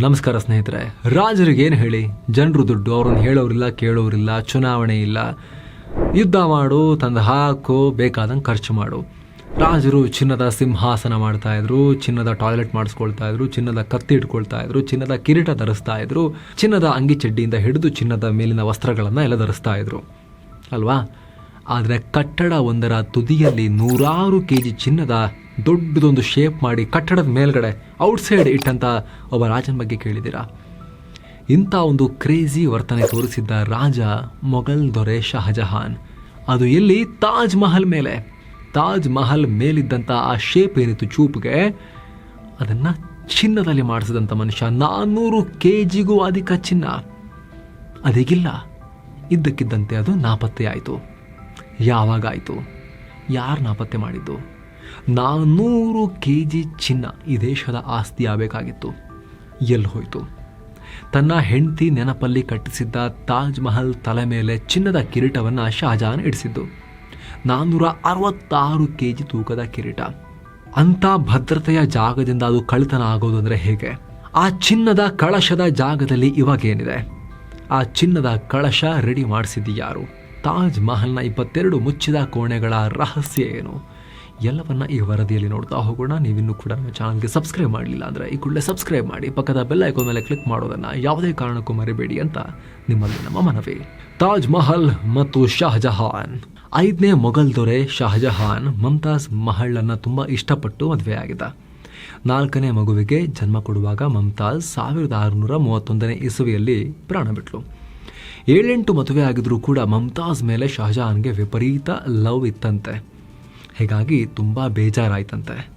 ನಮಸ್ಕಾರ ಸ್ನೇಹಿತರೆ. ರಾಜರಿಗೆ ಏನು ಹೇಳಿ? ಜನರು ದುಡ್ಡು, ಅವ್ರನ್ನ ಹೇಳೋರಿಲ್ಲ ಕೇಳೋರಿಲ್ಲ ಚುನಾವಣೆ ಇಲ್ಲ. ಯುದ್ಧ ಮಾಡು, ತಂದು ಹಾಕು, ಬೇಕಾದಂಗೆ ಖರ್ಚು ಮಾಡು. ರಾಜರು ಚಿನ್ನದ ಸಿಂಹಾಸನ ಮಾಡ್ತಾಯಿದ್ರು ಚಿನ್ನದ ಟಾಯ್ಲೆಟ್ ಮಾಡಿಸ್ಕೊಳ್ತಾ ಇದ್ರು, ಚಿನ್ನದ ಕತ್ತಿ ಇಟ್ಕೊಳ್ತಾ ಇದ್ರು, ಚಿನ್ನದ ಕಿರೀಟ ಧರಿಸ್ತಾ ಇದ್ರು, ಚಿನ್ನದ ಅಂಗಿ ಚಡ್ಡಿಯಿಂದ ಹಿಡಿದು ಚಿನ್ನದ ಮೇಲಿನ ವಸ್ತ್ರಗಳನ್ನು ಎಲ್ಲ ಧರಿಸ್ತಾ ಇದ್ರು. ಅಲ್ವಾ? ಆದರೆ ಕಟ್ಟಡ ಒಂದರ ತುದಿಯಲ್ಲಿ ನೂರಾರು ಕೆ ಜಿ ಚಿನ್ನದ ದೊಡ್ಡದೊಂದು ಶೇಪ್ ಮಾಡಿ ಕಟ್ಟಡದ ಮೇಲ್ಗಡೆ ಔಟ್ಸೈಡ್ ಇಟ್ಟಂಥ ಒಬ್ಬ ರಾಜನ ಬಗ್ಗೆ ಕೇಳಿದ್ದೀರಾ? ಇಂಥ ಒಂದು ಕ್ರೇಜಿ ವರ್ತನೆ ತೋರಿಸಿದ್ದ ರಾಜ ಮೊಘಲ್ ದೊರೆ ಶಹಜಹಾನ್ ಅದು ಎಲ್ಲಿ? ತಾಜ್ ಮಹಲ್ ಮೇಲೆ. ತಾಜ್ ಮಹಲ್ ಮೇಲಿದ್ದಂಥ ಆ ಶೇಪ್ ಏನಿತ್ತು ಚೂಪ್ಗೆ? ಅದನ್ನು ಚಿನ್ನದಲ್ಲಿ ಮಾಡಿಸಿದಂಥ ಮನುಷ್ಯ ನಾನ್ನೂರು ಕೆ ಜಿಗೂ ಅಧಿಕ ಚಿನ್ನ. ಅದೇಗಿಲ್ಲ. ಇದ್ದಕ್ಕಿದ್ದಂತೆ ಅದು ನಾಪತ್ತೆಯಾಯಿತು. ಯಾವಾಗಾಯಿತು? ಯಾರು ನಾಪತ್ತೆ ಮಾಡಿದ್ದು? ನಾನ್ನೂರು ಕೆ ಜಿ ಚಿನ್ನ ಈ ದೇಶದ ಆಸ್ತಿ ಆಗಬೇಕಾಗಿತ್ತು. ಎಲ್ಲಿ ಹೋಯಿತು? ತನ್ನ ಹೆಂಡತಿ ನೆನಪಲ್ಲಿ ಕಟ್ಟಿಸಿದ್ದ ತಾಜ್ ಮಹಲ್ ತಲೆ ಮೇಲೆ ಚಿನ್ನದ ಕಿರೀಟವನ್ನು ಶಹಜಹಾನ್ ಇಡಿಸಿದ್ದು. ನಾನ್ನೂರ ಅರವತ್ತಾರು ಕೆ ಜಿ ತೂಕದ ಕಿರೀಟ. ಅಂಥ ಭದ್ರತೆಯ ಜಾಗದಿಂದ ಅದು ಕಳ್ತನ ಆಗೋದು ಅಂದರೆ ಹೇಗೆ? ಆ ಚಿನ್ನದ ಕಳಶದ ಜಾಗದಲ್ಲಿ ಇವಾಗೇನಿದೆ? ಆ ಚಿನ್ನದ ಕಳಶ ರೆಡಿ ಮಾಡಿಸಿದ್ದು ಯಾರು? ತಾಜ್ ಮಹಲ್ನ ಇಪ್ಪತ್ತೆರಡು ಮುಚ್ಚಿದ ಕೋಣೆಗಳ ರಹಸ್ಯ ಏನು? ಎಲ್ಲವನ್ನ ಈ ವರದಿಯಲ್ಲಿ ನೋಡ್ತಾ ಹೋಗೋಣ. ನೀವಿನ್ನೂ ಕೂಡ ನಮ್ಮ ಚಾನಲ್ಗೆ ಸಬ್ಸ್ಕ್ರೈಬ್ ಮಾಡಲಿಲ್ಲ ಅಂದರೆ ಈ ಕೂಡಲೇ ಸಬ್ಸ್ಕ್ರೈಬ್ ಮಾಡಿ. ಪಕ್ಕದ ಬೆಲ್ ಐಕಾನ್ ಮೇಲೆ ಕ್ಲಿಕ್ ಮಾಡೋದನ್ನು ಯಾವುದೇ ಕಾರಣಕ್ಕೂ ಮರಿಬೇಡಿ ಅಂತ ನಿಮ್ಮಲ್ಲಿ ನಮ್ಮ ಮನವಿ. ತಾಜ್ ಮಹಲ್ ಮತ್ತು ಶಹಜಹಾನ್ ಐದನೇ ಮೊಘಲ್ ದೊರೆ ಶಹಜಹಾನ್ ಮಮತಾಜ್ ಮಹಳನ್ನು ತುಂಬ ಇಷ್ಟಪಟ್ಟು ಮದುವೆಯಾಗಿದ್ದ ನಾಲ್ಕನೇ ಮಗುವಿಗೆ ಜನ್ಮ ಕೊಡುವಾಗ ಮಮ್ತಾಜ್ ಸಾವಿರದ ಆರುನೂರ ಮೂವತ್ತೊಂದನೇ ಇಸವಿಯಲ್ಲಿ ಪ್ರಾಣ ಬಿಟ್ಲು. ಏಳೆಂಟು ಮದುವೆ ಆಗಿದ್ರೂ ಕೂಡ ಮಮ್ತಾಜ್ ಮೇಲೆ ಶಹಜಹಾನ್ಗೆ ವಿಪರೀತ ಲವ್ ಇತ್ತಂತೆ. ಹೀಗಾಗಿ ತುಂಬ ಬೇಜಾರಾಯ್ತಂತೆ.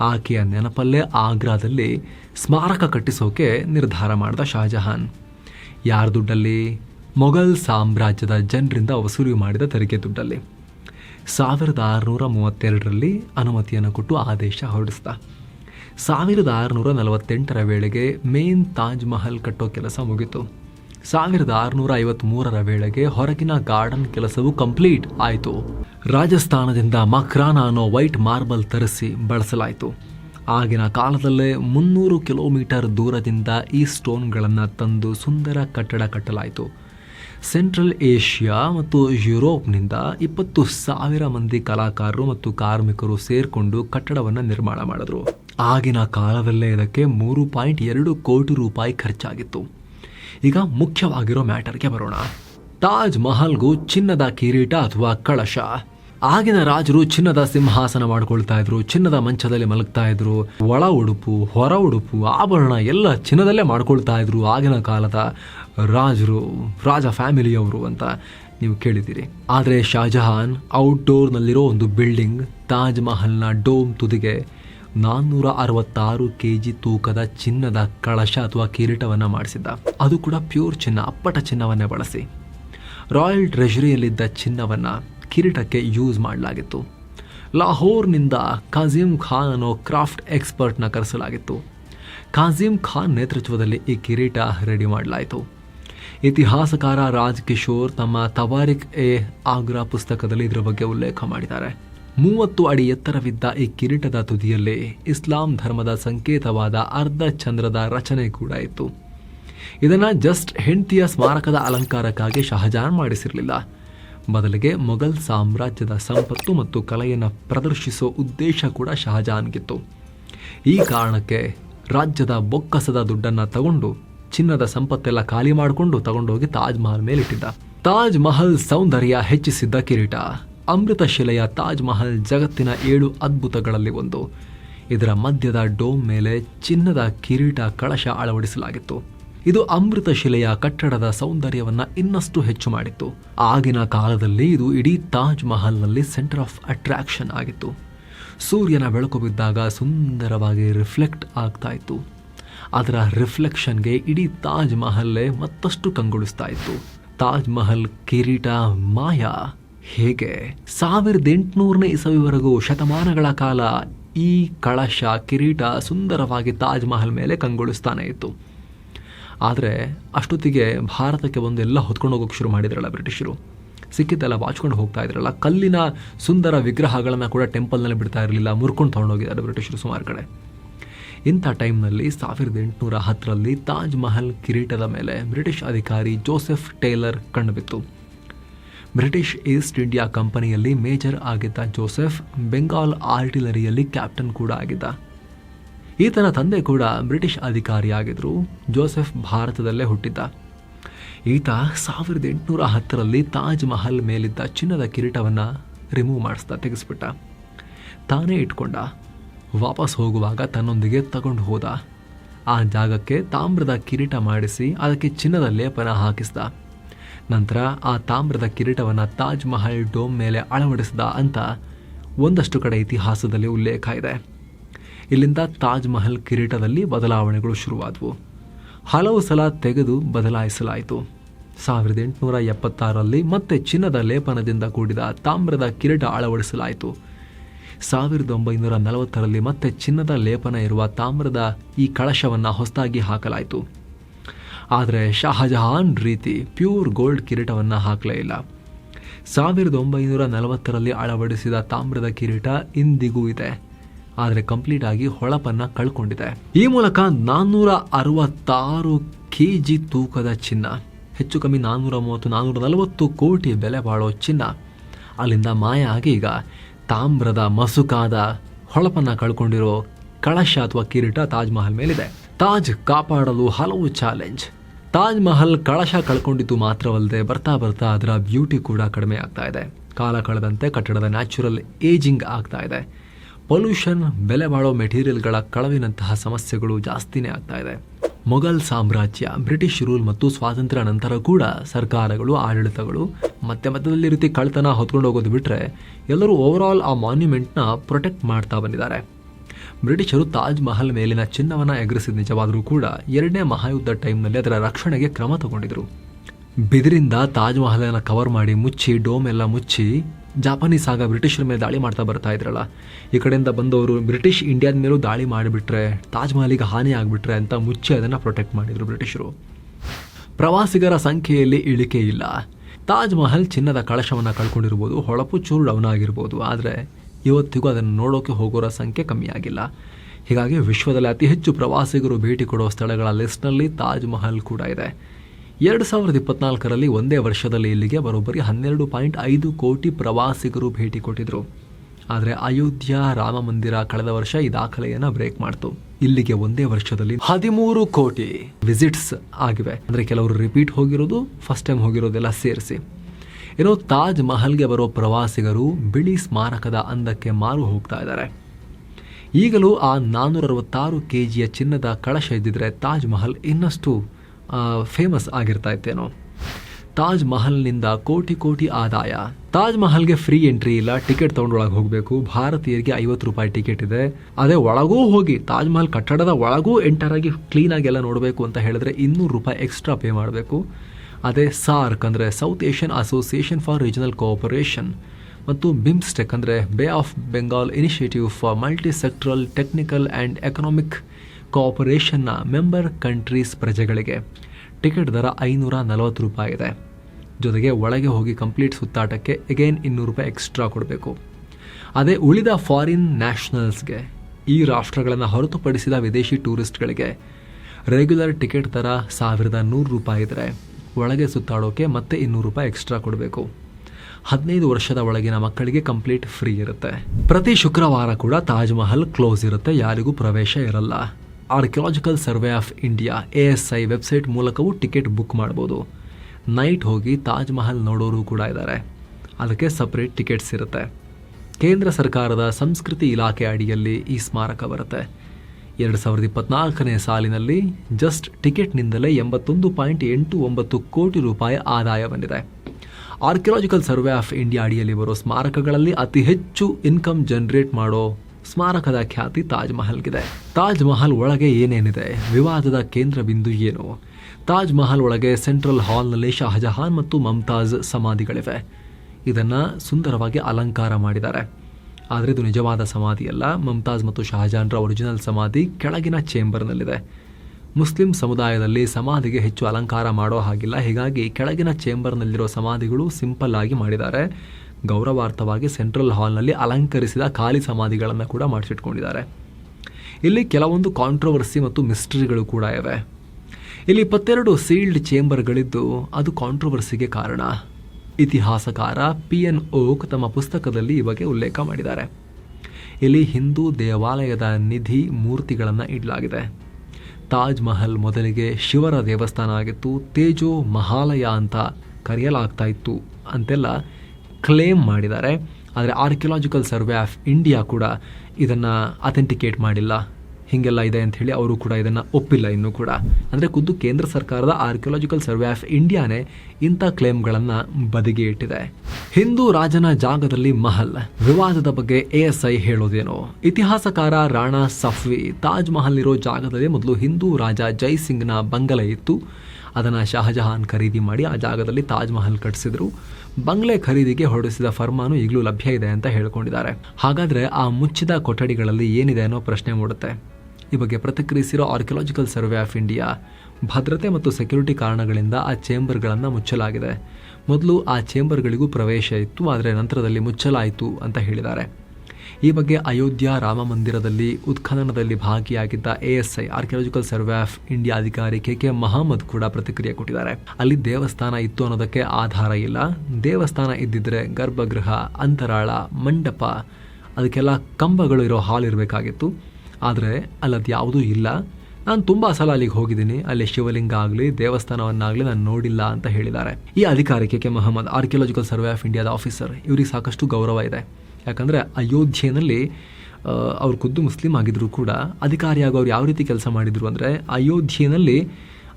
ಆಕೆಯ ನೆನಪಲ್ಲೇ ಆಗ್ರಾದಲ್ಲಿ ಸ್ಮಾರಕ ಕಟ್ಟಿಸೋಕೆ ನಿರ್ಧಾರ ಮಾಡಿದ ಶಹಜಹಾನ್ ಯಾರ ದುಡ್ಡಲ್ಲಿ? ಮೊಘಲ್ ಸಾಮ್ರಾಜ್ಯದ ಜನರಿಂದ ವಸೂಲಿ ಮಾಡಿದ ತೆರಿಗೆ ದುಡ್ಡಲ್ಲಿ. ಸಾವಿರದ ಆರುನೂರ ಮೂವತ್ತೆರಡರಲ್ಲಿ ಅನುಮತಿಯನ್ನು ಕೊಟ್ಟು ಆದೇಶ ಹೊರಡಿಸ್ದ. ಸಾವಿರದ ಆರುನೂರ ನಲವತ್ತೆಂಟರ ವೇಳೆಗೆ ಮೇನ್ ತಾಜ್ ಮಹಲ್ ಕಟ್ಟೋ ಕೆಲಸ ಮುಗಿತು. ಸಾವಿರದ ಆರುನೂರ ಐವತ್ತ್ಮೂರರ ವೇಳೆಗೆ ಹೊರಗಿನ ಗಾರ್ಡನ್ ಕೆಲಸವು ಕಂಪ್ಲೀಟ್ ಆಯಿತು. ರಾಜಸ್ಥಾನದಿಂದ ಮಕ್ರಾನ ಅನ್ನೋ ವೈಟ್ ಮಾರ್ಬಲ್ ತರಿಸಿ ಬಳಸಲಾಯಿತು. ಆಗಿನ ಕಾಲದಲ್ಲೇ ಮುನ್ನೂರು ಕಿಲೋಮೀಟರ್ ದೂರದಿಂದ ಈ ಸ್ಟೋನ್ಗಳನ್ನು ತಂದು ಸುಂದರ ಕಟ್ಟಡ ಕಟ್ಟಲಾಯಿತು. ಸೆಂಟ್ರಲ್ ಏಷ್ಯಾ ಮತ್ತು ಯುರೋಪ್ನಿಂದ ಇಪ್ಪತ್ತು ಸಾವಿರ ಮಂದಿ ಕಲಾಕಾರರು ಮತ್ತು ಕಾರ್ಮಿಕರು ಸೇರಿಕೊಂಡು ಕಟ್ಟಡವನ್ನು ನಿರ್ಮಾಣ ಮಾಡಿದ್ರು. ಆಗಿನ ಕಾಲದಲ್ಲೇ ಇದಕ್ಕೆ ಮೂರು ಪಾಯಿಂಟ್ ಎರಡು ಕೋಟಿ ರೂಪಾಯಿ ಖರ್ಚಾಗಿತ್ತು. ಈಗ ಮುಖ್ಯವಾಗಿರೋ ಮ್ಯಾಟರ್ಗೆ ಬರೋಣ. ತಾಜ್ ಮಹಲ್ಗೂ ಚಿನ್ನದ ಕಿರೀಟ ಅಥವಾ ಕಳಶ. ಆಗಿನ ರಾಜರು ಚಿನ್ನದ ಸಿಂಹಾಸನ ಮಾಡ್ಕೊಳ್ತಾ ಇದ್ರು, ಚಿನ್ನದ ಮಂಚದಲ್ಲಿ ಮಲಗ್ತಾ ಇದ್ರು, ಒಳ ಉಡುಪು, ಹೊರ ಉಡುಪು, ಆಭರಣ ಎಲ್ಲ ಚಿನ್ನದಲ್ಲೇ ಮಾಡ್ಕೊಳ್ತಾ ಇದ್ರು ಆಗಿನ ಕಾಲದ ರಾಜರು, ರಾಜ ಫ್ಯಾಮಿಲಿಯವರು ಅಂತ ನೀವು ಕೇಳಿದ್ದೀರಿ. ಆದರೆ ಶಾಜಹಾನ್ ಔಟ್ಡೋರ್ನಲ್ಲಿರೋ ಒಂದು ಬಿಲ್ಡಿಂಗ್ ತಾಜ್ ಮಹಲ್ನ ಡೋಮ್ ತುದಿಗೆ ನಾನ್ನೂರ ಅರವತ್ತಾರು ಕೆ ಜಿ ತೂಕದ ಚಿನ್ನದ ಕಳಶ ಅಥವಾ ಕಿರೀಟವನ್ನು ಮಾಡಿಸಿದ್ದ. ಅದು ಕೂಡ ಪ್ಯೂರ್ ಚಿನ್ನ, ಅಪ್ಪಟ ಚಿನ್ನವನ್ನೇ ಬಳಸಿ. ರಾಯಲ್ ಟ್ರೆಷರಿಯಲ್ಲಿದ್ದ ಚಿನ್ನವನ್ನು ಕಿರೀಟಕ್ಕೆ ಯೂಸ್ ಮಾಡಲಾಗಿತ್ತು. ಲಾಹೋರ್ನಿಂದ ಕಾಜಿಮ್ ಖಾನ್ ಅನ್ನೋ ಕ್ರಾಫ್ಟ್ ಎಕ್ಸ್ಪರ್ಟ್ನ ಕರೆಸಲಾಗಿತ್ತು. ಕಾಜಿಮ್ ಖಾನ್ ನೇತೃತ್ವದಲ್ಲಿ ಈ ಕಿರೀಟ ರೆಡಿ ಮಾಡಲಾಯಿತು. ಇತಿಹಾಸಕಾರ ರಾಜ್ ಕಿಶೋರ್ ತಮ್ಮ ತವಾರಿಕ್ ಎ. ಆಗ್ರಾ ಪುಸ್ತಕದಲ್ಲಿ ಇದರ ಬಗ್ಗೆ ಉಲ್ಲೇಖ ಮಾಡಿದ್ದಾರೆ. ಮೂವತ್ತು ಅಡಿ ಎತ್ತರವಿದ್ದ ಈ ಕಿರೀಟದ ತುದಿಯಲ್ಲೇ ಇಸ್ಲಾಂ ಧರ್ಮದ ಸಂಕೇತವಾದ ಅರ್ಧ ಚಂದ್ರದ ರಚನೆ ಕೂಡ ಇತ್ತು. ಇದನ್ನು ಜಸ್ಟ್ ಹೆಂಡತಿಯ ಸ್ಮಾರಕದ ಅಲಂಕಾರಕ್ಕಾಗಿ ಶಹಜಹಾನ್ ಮಾಡಿಸಿರಲಿಲ್ಲ. ಬದಲಿಗೆ ಮೊಘಲ್ ಸಾಮ್ರಾಜ್ಯದ ಸಂಪತ್ತು ಮತ್ತು ಕಲೆಯನ್ನು ಪ್ರದರ್ಶಿಸೋ ಉದ್ದೇಶ ಕೂಡ ಶಹಜಹಾನ್ಗಿತ್ತು ಈ ಕಾರಣಕ್ಕೆ ರಾಜ್ಯದ ಬೊಕ್ಕಸದ ದುಡ್ಡನ್ನು ತಗೊಂಡು, ಚಿನ್ನದ ಸಂಪತ್ತೆಲ್ಲ ಖಾಲಿ ಮಾಡಿಕೊಂಡು ತಗೊಂಡೋಗಿ ತಾಜ್ ಮಹಲ್ ಮೇಲಿಟ್ಟಿದ್ದ. ತಾಜ್ ಮಹಲ್ ಸೌಂದರ್ಯ ಹೆಚ್ಚಿಸಿದ್ದ ಕಿರೀಟ. ಅಮೃತ ಶಿಲೆಯ ತಾಜ್ ಮಹಲ್ ಜಗತ್ತಿನ ಏಳು ಅದ್ಭುತಗಳಲ್ಲಿ ಒಂದು. ಇದರ ಮಧ್ಯದ ಡೋಮ್ ಮೇಲೆ ಚಿನ್ನದ ಕಿರೀಟ ಕಳಶ ಅಳವಡಿಸಲಾಗಿತ್ತು. ಇದು ಅಮೃತಶಿಲೆಯ ಕಟ್ಟಡದ ಸೌಂದರ್ಯವನ್ನು ಇನ್ನಷ್ಟು ಹೆಚ್ಚು ಮಾಡಿತ್ತು. ಆಗಿನ ಕಾಲದಲ್ಲಿ ಇದು ಇಡೀ ತಾಜ್ ಮಹಲ್ನಲ್ಲಿ ಸೆಂಟರ್ ಆಫ್ ಅಟ್ರಾಕ್ಷನ್ ಆಗಿತ್ತು. ಸೂರ್ಯನ ಬೆಳಕು ಬಿದ್ದಾಗ ಸುಂದರವಾಗಿ ರಿಫ್ಲೆಕ್ಟ್ ಆಗ್ತಾ ಇತ್ತು. ಅದರ ರಿಫ್ಲೆಕ್ಷನ್ಗೆ ಇಡೀ ತಾಜ್ ಮಹಲ್ಲೇ ಮತ್ತಷ್ಟು ಕಂಗೊಳಿಸ್ತಾ ಇತ್ತು. ತಾಜ್ ಮಹಲ್ ಕಿರೀಟ ಮಾಯಾ. ಹೇಗೆ? ಸಾವಿರದ ಎಂಟುನೂರನೇ ಇಸವಿವರೆಗೂ ಶತಮಾನಗಳ ಕಾಲ ಈ ಕಳಶ ಕಿರೀಟ ಸುಂದರವಾಗಿ ತಾಜ್ ಮಹಲ್ ಮೇಲೆ ಕಂಗೊಳಿಸ್ತಾನೆ ಇತ್ತು. ಆದರೆ ಅಷ್ಟೊತ್ತಿಗೆ ಭಾರತಕ್ಕೆ ಬಂದು ಎಲ್ಲ ಹೊತ್ಕೊಂಡು ಹೋಗೋಕೆ ಶುರು ಮಾಡಿದ್ರಲ್ಲ ಬ್ರಿಟಿಷರು. ಸಿಕ್ಕಿದ್ದೆಲ್ಲ ಬಾಚ್ಕೊಂಡು ಹೋಗ್ತಾ ಇದ್ರಲ್ಲ. ಕಲ್ಲಿನ ಸುಂದರ ವಿಗ್ರಹಗಳನ್ನು ಕೂಡ ಟೆಂಪಲ್ನಲ್ಲಿ ಬಿಡ್ತಾ ಇರಲಿಲ್ಲ. ಮುರ್ಕೊಂಡು ತೊಗೊಂಡೋಗಿದ್ದಾರೆ ಬ್ರಿಟಿಷರು ಸುಮಾರು ಕಡೆ. ಇಂಥ ಟೈಮ್ನಲ್ಲಿ ಸಾವಿರದ ಎಂಟುನೂರ ಹತ್ತರಲ್ಲಿ ತಾಜ್ ಮಹಲ್ ಕಿರೀಟದ ಮೇಲೆ ಬ್ರಿಟಿಷ್ ಅಧಿಕಾರಿ ಜೋಸೆಫ್ ಟೇಲರ್ ಕಂಡುಬಿತ್ತು. ಬ್ರಿಟಿಷ್ ಈಸ್ಟ್ ಇಂಡಿಯಾ ಕಂಪನಿಯಲ್ಲಿ ಮೇಜರ್ ಆಗಿದ್ದ ಜೋಸೆಫ್, ಬೆಂಗಾಲ್ ಆರ್ಟಿಲರಿಯಲ್ಲಿ ಕ್ಯಾಪ್ಟನ್ ಕೂಡ ಆಗಿದ್ದ. ಈತನ ತಂದೆ ಕೂಡ ಬ್ರಿಟಿಷ್ ಅಧಿಕಾರಿಯಾಗಿದ್ದರು ಜೋಸೆಫ್ ಭಾರತದಲ್ಲೇ ಹುಟ್ಟಿದ್ದ. ಈತ ಸಾವಿರದ ಎಂಟುನೂರ ಹತ್ತರಲ್ಲಿ ತಾಜ್ ಮಹಲ್ ಮೇಲಿದ್ದ ಚಿನ್ನದ ಕಿರೀಟವನ್ನು ರಿಮೂವ್ ಮಾಡಿಸ್ದ, ತೆಗೆಸ್ಬಿಟ್ಟ. ತಾನೇ ಇಟ್ಕೊಂಡ. ವಾಪಸ್ ಹೋಗುವಾಗ ತನ್ನೊಂದಿಗೆ ತಗೊಂಡು ಹೋದ. ಆ ಜಾಗಕ್ಕೆ ತಾಮ್ರದ ಕಿರೀಟ ಮಾಡಿಸಿ ಅದಕ್ಕೆ ಚಿನ್ನದ ಲೇಪನ ಹಾಕಿಸ್ದ. ನಂತರ ಆ ತಾಮ್ರದ ಕಿರೀಟವನ್ನು ತಾಜ್ ಮಹಲ್ ಡೋಮ್ ಮೇಲೆ ಅಳವಡಿಸಿದ ಅಂತ ಒಂದಷ್ಟು ಕಡೆ ಇತಿಹಾಸದಲ್ಲಿ ಉಲ್ಲೇಖ ಇದೆ. ಇಲ್ಲಿಂದ ತಾಜ್ ಮಹಲ್ ಕಿರೀಟದಲ್ಲಿ ಬದಲಾವಣೆಗಳು ಶುರುವಾದವು. ಹಲವು ಸಲ ತೆಗೆದು ಬದಲಾಯಿಸಲಾಯಿತು. ಸಾವಿರದ ಎಂಟುನೂರ ಎಪ್ಪತ್ತಾರರಲ್ಲಿ ಮತ್ತೆ ಚಿನ್ನದ ಲೇಪನದಿಂದ ಕೂಡಿದ ತಾಮ್ರದ ಕಿರೀಟ ಅಳವಡಿಸಲಾಯಿತು. ಸಾವಿರದ ಒಂಬೈನೂರ ನಲವತ್ತರಲ್ಲಿ ಮತ್ತೆ ಚಿನ್ನದ ಲೇಪನ ಇರುವ ತಾಮ್ರದ ಈ ಕಳಶವನ್ನು ಹೊಸದಾಗಿ ಹಾಕಲಾಯಿತು. ಆದರೆ ಶಹಜಹಾನ್ ರೀತಿ ಪ್ಯೂರ್ ಗೋಲ್ಡ್ ಕಿರೀಟವನ್ನು ಹಾಕಲೇ ಇಲ್ಲ. ಸಾವಿರದ ಒಂಬೈನೂರ ನಲವತ್ತರಲ್ಲಿ ಅಳವಡಿಸಿದ ತಾಮ್ರದ ಕಿರೀಟ ಇಂದಿಗೂ ಇದೆ. ಆದರೆ ಕಂಪ್ಲೀಟ್ ಆಗಿ ಹೊಳಪನ್ನು ಕಳ್ಕೊಂಡಿದೆ. ಈ ಮೂಲಕ ನಾನ್ನೂರ ಅರವತ್ತಾರು ಕೆ ಜಿ ತೂಕದ ಚಿನ್ನ, ಹೆಚ್ಚು ಕಮ್ಮಿ ನಾನ್ನೂರ ಮೂವತ್ತು ನಾನ್ನೂರ ನಲವತ್ತು ಕೋಟಿ ಬೆಲೆ ಬಾಳೋ ಚಿನ್ನ. ಅಲ್ಲಿಂದ ಮಾಯ ಆಗಿ ಈಗ ತಾಮ್ರದ ಮಸುಕಾದ ಹೊಳಪನ್ನು ಕಳ್ಕೊಂಡಿರೋ ಕಳಶ ಅಥವಾ ಕಿರೀಟ ತಾಜ್ ಮಹಲ್ ಮೇಲಿದೆ. ತಾಜ್ ಕಾಪಾಡಲು ಹಲವು ಚಾಲೆಂಜ್ ತಾಜ್ ಮಹಲ್ ಕಳಶ ಕಳ್ಕೊಂಡಿದ್ದು ಮಾತ್ರವಲ್ಲದೆ ಬರ್ತಾ ಬರ್ತಾ ಅದರ ಬ್ಯೂಟಿ ಕೂಡ ಕಡಿಮೆ ಆಗ್ತಾ ಇದೆ. ಕಾಲ ಕಳೆದಂತೆ ಕಟ್ಟಡದ ನ್ಯಾಚುರಲ್ ಏಜಿಂಗ್ ಆಗ್ತಾ ಇದೆ. ಪೊಲ್ಯೂಷನ್ ಬೆಲೆ ಬಾಳೋ ಮೆಟೀರಿಯಲ್ಗಳ ಕಳವಿನಂತಹ ಸಮಸ್ಯೆಗಳು ಜಾಸ್ತಿನೇ ಆಗ್ತಾ ಇದೆ. ಮೊಘಲ್ ಸಾಮ್ರಾಜ್ಯ, ಬ್ರಿಟಿಷ್ ರೂಲ್ ಮತ್ತು ಸ್ವಾತಂತ್ರ್ಯ ನಂತರ ಕೂಡ ಸರ್ಕಾರಗಳು, ಆಡಳಿತಗಳು ಮತ್ತೆ ಮಧ್ಯದಲ್ಲಿ ರೀತಿ ಕಳ್ತನ ಹೊತ್ಕೊಂಡು ಹೋಗೋದು ಬಿಟ್ಟರೆ ಎಲ್ಲರೂ ಓವರ್ ಆ ಮಾನ್ಯುಮೆಂಟ್ನ ಪ್ರೊಟೆಕ್ಟ್ ಮಾಡ್ತಾ ಬಂದಿದ್ದಾರೆ. ಬ್ರಿಟಿಷರು ತಾಜ್ ಮಹಲ್ ಮೇಲಿನ ಚಿನ್ನವನ್ನು ಎಗರಿಸಿದ ನಿಜವಾದರೂ ಕೂಡ ಎರಡನೇ ಮಹಾಯುದ್ಧ ಟೈಮ್ನಲ್ಲಿ ಅದರ ರಕ್ಷಣೆಗೆ ಕ್ರಮ ತಗೊಂಡಿದ್ರು. ಬಿದಿರಿಂದ ತಾಜ್ ಮಹಲನ್ನು ಕವರ್ ಮಾಡಿ ಮುಚ್ಚಿ, ಡೋಮ್ ಎಲ್ಲ ಮುಚ್ಚಿ ಜಾಪಾನೀಸ್ ಆಗ ಬ್ರಿಟಿಷರ ಮೇಲೆ ದಾಳಿ ಮಾಡ್ತಾ ಬರ್ತಾ ಇದ್ರಲ್ಲ. ಈ ಕಡೆಯಿಂದ ಬಂದವರು ಬ್ರಿಟಿಷ್ ಇಂಡಿಯಾದ ಮೇಲೂ ದಾಳಿ ಮಾಡಿಬಿಟ್ರೆ ತಾಜ್ ಮಹಲಿಗೆ ಹಾನಿ ಆಗಿಬಿಟ್ರೆ ಅಂತ ಮುಚ್ಚಿ ಅದನ್ನು ಪ್ರೊಟೆಕ್ಟ್ ಮಾಡಿದರು ಬ್ರಿಟಿಷರು. ಪ್ರವಾಸಿಗರ ಸಂಖ್ಯೆಯಲ್ಲಿ ಇಳಿಕೆ ಇಲ್ಲ. ತಾಜ್ ಮಹಲ್ ಚಿನ್ನದ ಕಳಶವನ್ನು ಕಳ್ಕೊಂಡಿರ್ಬೋದು, ಹೊಳಪು ಚೂರು ಡೌನ್ ಆಗಿರ್ಬೋದು, ಆದರೆ ಇವತ್ತಿಗೂ ಅದನ್ನು ನೋಡೋಕೆ ಹೋಗೋರ ಸಂಖ್ಯೆ ಕಮ್ಮಿಯಾಗಿಲ್ಲ. ಹೀಗಾಗಿ ವಿಶ್ವದಲ್ಲಿ ಅತಿ ಹೆಚ್ಚು ಪ್ರವಾಸಿಗರು ಭೇಟಿ ಕೊಡುವ ಸ್ಥಳಗಳ ಲಿಸ್ಟ್ನಲ್ಲಿ ತಾಜ್ ಮಹಲ್ ಕೂಡ ಇದೆ. ಎರಡು ಸಾವಿರದ ಇಪ್ಪತ್ನಾಲ್ಕರಲ್ಲಿ ಒಂದೇ ವರ್ಷದಲ್ಲಿ ಇಲ್ಲಿಗೆ ಬರೋಬ್ಬರಿ ಹನ್ನೆರಡು ಪಾಯಿಂಟ್ ಐದು ಕೋಟಿ ಪ್ರವಾಸಿಗರು ಭೇಟಿ ಕೊಟ್ಟಿದ್ದರು ಆದರೆ ಅಯೋಧ್ಯ ರಾಮ ಮಂದಿರ ಕಳೆದ ವರ್ಷ ಈ ದಾಖಲೆಯನ್ನು ಬ್ರೇಕ್ ಮಾಡ್ತು. ಇಲ್ಲಿಗೆ ಒಂದೇ ವರ್ಷದಲ್ಲಿ ಹದಿಮೂರು ಕೋಟಿ ವಿಸಿಟ್ಸ್ ಆಗಿವೆ. ಅಂದರೆ ಕೆಲವರು ರಿಪೀಟ್ ಹೋಗಿರೋದು, ಫಸ್ಟ್ ಟೈಮ್ ಹೋಗಿರೋದೆಲ್ಲ ಸೇರಿಸಿ. ಏನೋ ತಾಜ್ ಮಹಲ್ಗೆ ಬರೋ ಪ್ರವಾಸಿಗರು ಬಿಳಿ ಸ್ಮಾರಕದ ಅಂದಕ್ಕೆ ಮಾರು ಹೋಗ್ತಾ ಇದ್ದಾರೆ. ಈಗಲೂ ಆ ನಾನ್ನೂರ ಅರವತ್ತಾರು ಕೆ ಜಿಯ ಚಿನ್ನದ ಕಳಶ ಇದ್ದಿದ್ರೆ ತಾಜ್ ಮಹಲ್ ಇನ್ನಷ್ಟು ಫೇಮಸ್ ಆಗಿರ್ತಾ ಇತ್ತೇನೋ. ತಾಜ್ ಮಹಲ್ನಿಂದ ಕೋಟಿ ಕೋಟಿ ಆದಾಯ. ತಾಜ್ ಮಹಲ್ಗೆ ಫ್ರೀ ಎಂಟ್ರಿ ಇಲ್ಲ ಟಿಕೆಟ್ ತೊಗೊಂಡೊಳಗೆ ಹೋಗಬೇಕು, ಭಾರತೀಯರಿಗೆ ಐವತ್ತು ರೂಪಾಯಿ ಟಿಕೆಟ್ ಇದೆ. ಅದೇ ಒಳಗೂ ಹೋಗಿ ತಾಜ್ ಮಹಲ್ ಕಟ್ಟಡದ ಒಳಗೂ ಎಂಟರಾಗಿ ಕ್ಲೀನಾಗಿ ಎಲ್ಲ ನೋಡಬೇಕು ಅಂತ ಹೇಳಿದ್ರೆ ಇನ್ನೂರು ರೂಪಾಯಿ ಎಕ್ಸ್ಟ್ರಾ ಪೇ ಮಾಡಬೇಕು. ಅದೇ ಸಾರ್ಕ್ ಅಂದರೆ South Asian Association for Regional Cooperation ಮತ್ತು ಬಿಮ್ಸ್ಟೆಕ್ ಅಂದರೆ Bay of Bengal Initiative for Multi Sectoral Technical and Economic ಕೋಆಪರೇಷನ್ನ member countries ಪ್ರಜೆಗಳಿಗೆ ಟಿಕೆಟ್ ದರ ಐನೂರ ನಲವತ್ತು ರೂಪಾಯಿ ಇದೆ. ಜೊತೆಗೆ ಒಳಗೆ ಹೋಗಿ ಕಂಪ್ಲೀಟ್ ಸುತ್ತಾಟಕ್ಕೆ ಎಗೇನ್ ಇನ್ನೂರು ರೂಪಾಯಿ ಎಕ್ಸ್ಟ್ರಾ ಕೊಡಬೇಕು. ಅದೇ ಉಳಿದ ಫಾರಿನ್ ನ್ಯಾಷನಲ್ಸ್ಗೆ ಈ ರಾಷ್ಟ್ರಗಳನ್ನು ಹೊರತುಪಡಿಸಿದ ವಿದೇಶಿ ಟೂರಿಸ್ಟ್ಗಳಿಗೆ ರೆಗ್ಯುಲರ್ ಟಿಕೆಟ್ ದರ ಸಾವಿರದ ನೂರು ರೂಪಾಯಿ ಇದ್ದರೆ ಒಳಗೆ ಸುತ್ತಾಡೋಕೆ ಮತ್ತೆ ಇನ್ನೂರು ರೂಪಾಯಿ ಎಕ್ಸ್ಟ್ರಾ ಕೊಡಬೇಕು. ಹದಿನೈದು ವರ್ಷದ ಒಳಗಿನ ಮಕ್ಕಳಿಗೆ ಕಂಪ್ಲೀಟ್ ಫ್ರೀ ಇರುತ್ತೆ. ಪ್ರತಿ ಶುಕ್ರವಾರ ಕೂಡ ತಾಜ್ ಮಹಲ್ ಕ್ಲೋಸ್ ಇರುತ್ತೆ, ಯಾರಿಗೂ ಪ್ರವೇಶ ಇರಲ್ಲ. Archaeological Survey of India A S I website ಮೂಲಕವೂ ಟಿಕೆಟ್ ಬುಕ್ ಮಾಡ್ಬೋದು. ನೈಟ್ ಹೋಗಿ ತಾಜ್ ಮಹಲ್ ನೋಡೋರು ಕೂಡ ಇದ್ದಾರೆ ಅದಕ್ಕೆ ಸಪ್ರೇಟ್ ಟಿಕೆಟ್ಸ್ ಇರುತ್ತೆ. ಕೇಂದ್ರ ಸರ್ಕಾರದ ಸಂಸ್ಕೃತಿ ಇಲಾಖೆ ಅಡಿಯಲ್ಲಿ ಈ ಸ್ಮಾರಕ ಬರುತ್ತೆ. ಎರಡು ಸಾವಿರದ ಇಪ್ಪತ್ನಾಲ್ಕನೇ ಸಾಲಿನಲ್ಲಿ ಜಸ್ಟ್ ಟಿಕೆಟ್ನಿಂದಲೇ ಎಂಬತ್ತೊಂದು ಪಾಯಿಂಟ್ ಎಂಟು ಒಂಬತ್ತು ಕೋಟಿ ರೂಪಾಯಿ ಆದಾಯ ಬಂದಿದೆ. ಆರ್ಕಿಯಾಲಜಿಕಲ್ ಸರ್ವೆ ಆಫ್ ಇಂಡಿಯಾ ಅಡಿಯಲ್ಲಿ ಬರೋ ಸ್ಮಾರಕಗಳಲ್ಲಿ ಅತಿ ಹೆಚ್ಚು ಇನ್ಕಮ್ ಜನರೇಟ್ ಮಾಡೋ ಸ್ಮಾರಕದ ಖ್ಯಾತಿ ತಾಜ್ ಮಹಲ್ಗಿದೆ. ತಾಜ್ ಮಹಲ್ ಒಳಗೆ ಏನೇನಿದೆ? ವಿವಾದದ ಕೇಂದ್ರ ಬಿಂದು ಏನು? ತಾಜ್ ಮಹಲ್ ಒಳಗೆ ಸೆಂಟ್ರಲ್ ಹಾಲ್ನಲ್ಲಿ ಶಹಜಹಾನ್ ಮತ್ತು ಮಮ್ತಾಜ್ ಸಮಾಧಿಗಳಿವೆ. ಇದನ್ನು ಸುಂದರವಾಗಿ ಅಲಂಕಾರ ಮಾಡಿದ್ದಾರೆ. ಆದರೆ ಇದು ನಿಜವಾದ ಸಮಾಧಿ ಅಲ್ಲ. ಮಮ್ತಾಜ್ ಮತ್ತು ಶಹಜಾನ್ರ ಒರಿಜಿನಲ್ ಸಮಾಧಿ ಕೆಳಗಿನ ಚೇಂಬರ್ನಲ್ಲಿದೆ ಮುಸ್ಲಿಂ ಸಮುದಾಯದಲ್ಲಿ ಸಮಾಧಿಗೆ ಹೆಚ್ಚು ಅಲಂಕಾರ ಮಾಡೋ ಹಾಗಿಲ್ಲ. ಹೀಗಾಗಿ ಕೆಳಗಿನ ಚೇಂಬರ್ನಲ್ಲಿರೋ ಸಮಾಧಿಗಳು ಸಿಂಪಲ್ ಆಗಿ ಮಾಡಿದ್ದಾರೆ. ಗೌರವಾರ್ಥವಾಗಿ ಸೆಂಟ್ರಲ್ ಹಾಲ್ನಲ್ಲಿ ಅಲಂಕರಿಸಿದ ಖಾಲಿ ಸಮಾಧಿಗಳನ್ನು ಕೂಡ ಮಾಡಿಸಿಟ್ಕೊಂಡಿದ್ದಾರೆ. ಇಲ್ಲಿ ಕೆಲವೊಂದು ಕಾಂಟ್ರವರ್ಸಿ ಮತ್ತು ಮಿಸ್ಟ್ರಿಗಳು ಕೂಡ ಇವೆ. ಇಲ್ಲಿ ಇಪ್ಪತ್ತೆರಡು ಸೀಲ್ಡ್ ಚೇಂಬರ್ಗಳಿದ್ದು ಅದು ಕಾಂಟ್ರವರ್ಸಿಗೆ ಕಾರಣ. ಇತಿಹಾಸಕಾರ ಪಿ ಎನ್ ಓಕ್ ತಮ್ಮ ಪುಸ್ತಕದಲ್ಲಿ ಈ ಬಗ್ಗೆ ಉಲ್ಲೇಖ ಮಾಡಿದ್ದಾರೆ. ಇಲ್ಲಿ ಹಿಂದೂ ದೇವಾಲಯದ ನಿಧಿ ಮೂರ್ತಿಗಳನ್ನು ಇಡಲಾಗಿದೆ. ತಾಜ್ ಮಹಲ್ ಮೊದಲಿಗೆ ಶಿವರ ದೇವಸ್ಥಾನ ಆಗಿತ್ತು, ತೇಜೋ ಮಹಾಲಯ ಅಂತ ಕರೆಯಲಾಗ್ತಾ ಇತ್ತು ಅಂತೆಲ್ಲ ಕ್ಲೇಮ್ ಮಾಡಿದ್ದಾರೆ. ಆದರೆ ಆರ್ಕಿಯಲಾಜಿಕಲ್ ಸರ್ವೆ ಆಫ್ ಇಂಡಿಯಾ ಕೂಡ ಇದನ್ನು ಅಥೆಂಟಿಕೇಟ್ ಮಾಡಿಲ್ಲ. ಹೀಗೆಲ್ಲ ಇದೆ ಅಂತ ಹೇಳಿ ಅವರು ಕೂಡ ಇದನ್ನು ಒಪ್ಪಿಲ್ಲ ಇನ್ನೂ ಕೂಡ. ಅಂದರೆ ಖುದ್ದು ಕೇಂದ್ರ ಸರ್ಕಾರದ ಆರ್ಕಿಯೋಲಾಜಿಕಲ್ ಸರ್ವೆ ಆಫ್ ಇಂಡಿಯಾನೇ ಇಂಥ ಕ್ಲೇಮ್ಗಳನ್ನು ಬದಿಗೆ ಇಟ್ಟಿದೆ. ಹಿಂದೂ ರಾಜನ ಜಾಗದಲ್ಲಿ ಮಹಲ್. ವಿವಾದದ ಬಗ್ಗೆ ಎಎಸ್ಐ ಹೇಳೋದೇನು. ಇತಿಹಾಸಕಾರ ರಾಣಾ ಸಫ್ವಿ ತಾಜ್ ಮಹಲ್ ಇರೋ ಜಾಗದಲ್ಲಿ ಮೊದಲು ಹಿಂದೂ ರಾಜ ಜೈ ಸಿಂಗ್ನ ಬಂಗಲೆ ಇತ್ತು. ಅದನ್ನು ಶಹಜಹಾನ್ ಖರೀದಿ ಮಾಡಿ ಆ ಜಾಗದಲ್ಲಿ ತಾಜ್ ಮಹಲ್ ಕಟ್ಟಿಸಿದ್ರು ಬಂಗ್ಲೆ ಖರೀದಿಗೆ ಹೊರಡಿಸಿದ ಫರ್ಮಾನು ಈಗಲೂ ಲಭ್ಯ ಇದೆ ಅಂತ ಹೇಳ್ಕೊಂಡಿದ್ದಾರೆ. ಹಾಗಾದರೆ ಆ ಮುಚ್ಚಿದ ಕೊಠಡಿಗಳಲ್ಲಿ ಏನಿದೆ ಅನ್ನೋ ಪ್ರಶ್ನೆ ಮೂಡುತ್ತೆ. ಈ ಬಗ್ಗೆ ಪ್ರತಿಕ್ರಿಯಿಸಿರೋ ಆರ್ಕಿಯಲಾಜಿಕಲ್ ಸರ್ವೆ ಆಫ್ ಇಂಡಿಯಾ ಭದ್ರತೆ ಮತ್ತು ಸೆಕ್ಯೂರಿಟಿ ಕಾರಣಗಳಿಂದ ಆ ಚೇಂಬರ್ಗಳನ್ನು ಮುಚ್ಚಲಾಗಿದೆ. ಮೊದಲು ಆ ಚೇಂಬರ್ಗಳಿಗೂ ಪ್ರವೇಶ ಇತ್ತು, ಆದರೆ ನಂತರದಲ್ಲಿ ಮುಚ್ಚಲಾಯಿತು ಅಂತ ಹೇಳಿದ್ದಾರೆ. ಈ ಬಗ್ಗೆ ಅಯೋಧ್ಯ ರಾಮ ಮಂದಿರದಲ್ಲಿ ಉತ್ಖನನದಲ್ಲಿ ಭಾಗಿಯಾಗಿದ್ದ ASI Archaeological Survey of India ಅಧಿಕಾರಿ ಕೆ ಕೆ ಮಹಮ್ಮದ್ ಕೂಡ ಪ್ರತಿಕ್ರಿಯೆ ಕೊಟ್ಟಿದ್ದಾರೆ. ಅಲ್ಲಿ ದೇವಸ್ಥಾನ ಇತ್ತು ಅನ್ನೋದಕ್ಕೆ ಆಧಾರ ಇಲ್ಲ. ದೇವಸ್ಥಾನ ಇದ್ದಿದ್ರೆ ಗರ್ಭಗೃಹ, ಅಂತರಾಳ, ಮಂಟಪ, ಅದಕ್ಕೆಲ್ಲ ಕಂಬಗಳು ಇರೋ ಹಾಲ್ ಇರಬೇಕಾಗಿತ್ತು. ಆದರೆ ಅಲ್ಲದು ಯಾವುದೂ ಇಲ್ಲ. ನಾನು ತುಂಬ ಸಲ ಅಲ್ಲಿಗೆ ಹೋಗಿದ್ದೀನಿ. ಅಲ್ಲಿ ಶಿವಲಿಂಗ ಆಗಲಿ ದೇವಸ್ಥಾನವನ್ನಾಗಲಿ ನಾನು ನೋಡಿಲ್ಲ ಅಂತ ಹೇಳಿದ್ದಾರೆ. ಈ ಅಧಿಕಾರಿ K. Mohammed Archaeological Survey of ಇಂಡಿಯಾದ ಆಫೀಸರ್ ಇವರಿಗೆ ಸಾಕಷ್ಟು ಗೌರವ ಇದೆ. ಯಾಕಂದರೆ ಅಯೋಧ್ಯೆಯಲ್ಲಿ ಅವ್ರು ಖುದ್ದು ಮುಸ್ಲಿಂ ಆಗಿದ್ರು ಕೂಡ ಅಧಿಕಾರಿಯಾಗಿ ಅವ್ರು ಯಾವ ರೀತಿ ಕೆಲಸ ಮಾಡಿದರು ಅಂದರೆ ಅಯೋಧ್ಯೆಯಲ್ಲಿ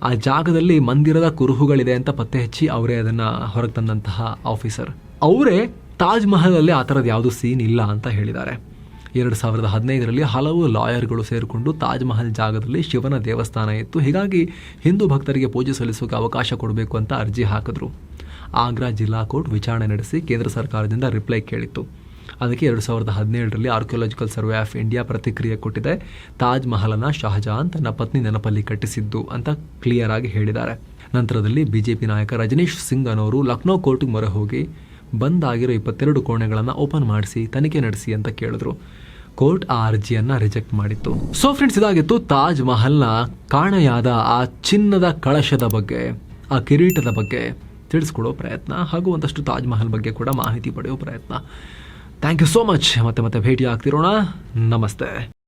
ಆ ಜಾಗದಲ್ಲಿ ಮಂದಿರದ ಕುರುಹುಗಳಿದೆ ಅಂತ ಪತ್ತೆ ಹಚ್ಚಿ ಅವರೇ ಅದನ್ನು ಹೊರಗೆ ತಂದಂತಹ ಆಫೀಸರ್ ಅವರೇ ತಾಜ್ ಮಹಲಲ್ಲಿ ಆ ಥರದ್ದು ಯಾವುದೂ ಸೀನ್ ಇಲ್ಲ ಅಂತ ಹೇಳಿದ್ದಾರೆ. ಎರಡು ಸಾವಿರದ ಹದಿನೈದರಲ್ಲಿ ಹಲವು ಲಾಯರ್ಗಳು ಸೇರಿಕೊಂಡು ತಾಜ್ ಮಹಲ್ ಜಾಗದಲ್ಲಿ ಶಿವನ ದೇವಸ್ಥಾನ ಇತ್ತು. ಹೀಗಾಗಿ ಹಿಂದೂ ಭಕ್ತರಿಗೆ ಪೂಜೆ ಸಲ್ಲಿಸೋಕೆ ಅವಕಾಶ ಕೊಡಬೇಕು ಅಂತ ಅರ್ಜಿ ಹಾಕಿದ್ರು. ಆಗ್ರಾ ಜಿಲ್ಲಾ ಕೋರ್ಟ್ ವಿಚಾರಣೆ ನಡೆಸಿ ಕೇಂದ್ರ ಸರ್ಕಾರದಿಂದ ರಿಪ್ಲೈ ಕೇಳಿತ್ತು. ಅದಕ್ಕೆ ಎರಡು ಸಾವಿರದ ಹದಿನೇಳರಲ್ಲಿ ಆರ್ಕಿಯೋಲಾಜಿಕಲ್ ಸರ್ವೆ ಆಫ್ ಇಂಡಿಯಾ ಪ್ರತಿಕ್ರಿಯೆ ಕೊಟ್ಟಿದೆ. ತಾಜ್ ಮಹಲನ ಶಹಜಹಾನ್ ತನ್ನ ಪತ್ನಿ ನೆನಪಲ್ಲಿ ಕಟ್ಟಿಸಿದ್ದು ಅಂತ ಕ್ಲಿಯರ್ ಆಗಿ ಹೇಳಿದ್ದಾರೆ. ನಂತರದಲ್ಲಿ ಬಿಜೆಪಿ ನಾಯಕ ರಜನೀಶ್ ಸಿಂಗ್ ಅನ್ನೋರು ಲಕ್ನೋ ಕೋರ್ಟ್ಗೆ ಮೊರೆ ಹೋಗಿ ಬಂದ್ ಆಗಿರೋ ಇಪ್ಪತ್ತೆರಡು ಕೋಣೆಗಳನ್ನು ಓಪನ್ ಮಾಡಿಸಿ, ತನಿಖೆ ನಡೆಸಿ ಅಂತ ಕೇಳಿದ್ರು. ಕೋರ್ಟ್ ಆ ಅರ್ಜಿಯನ್ನು ರಿಜೆಕ್ಟ್ ಮಾಡಿತ್ತು. ಸೊ ಫ್ರೆಂಡ್ಸ್ ಇದಾಗಿತ್ತು ತಾಜ್ ಮಹಲ್ನ ಕಾಣೆಯಾದ ಆ ಚಿನ್ನದ ಕಳಶದ ಬಗ್ಗೆ, ಆ ಕಿರೀಟದ ಬಗ್ಗೆ. ತಿಳಿಸ್ಕೊಡೋ ಪ್ರಯತ್ನ ಹಾಗೂ ಒಂದಷ್ಟು ತಾಜ್ ಮಹಲ್ ಬಗ್ಗೆ ಕೂಡ ಮಾಹಿತಿ ಪಡೆಯೋ ಪ್ರಯತ್ನ. ಥ್ಯಾಂಕ್ ಯು ಸೋ ಮಚ್ ಮತ್ತೆ ಮತ್ತೆ ಭೇಟಿ ಆಗ್ತಿರೋಣ ನಮಸ್ತೆ.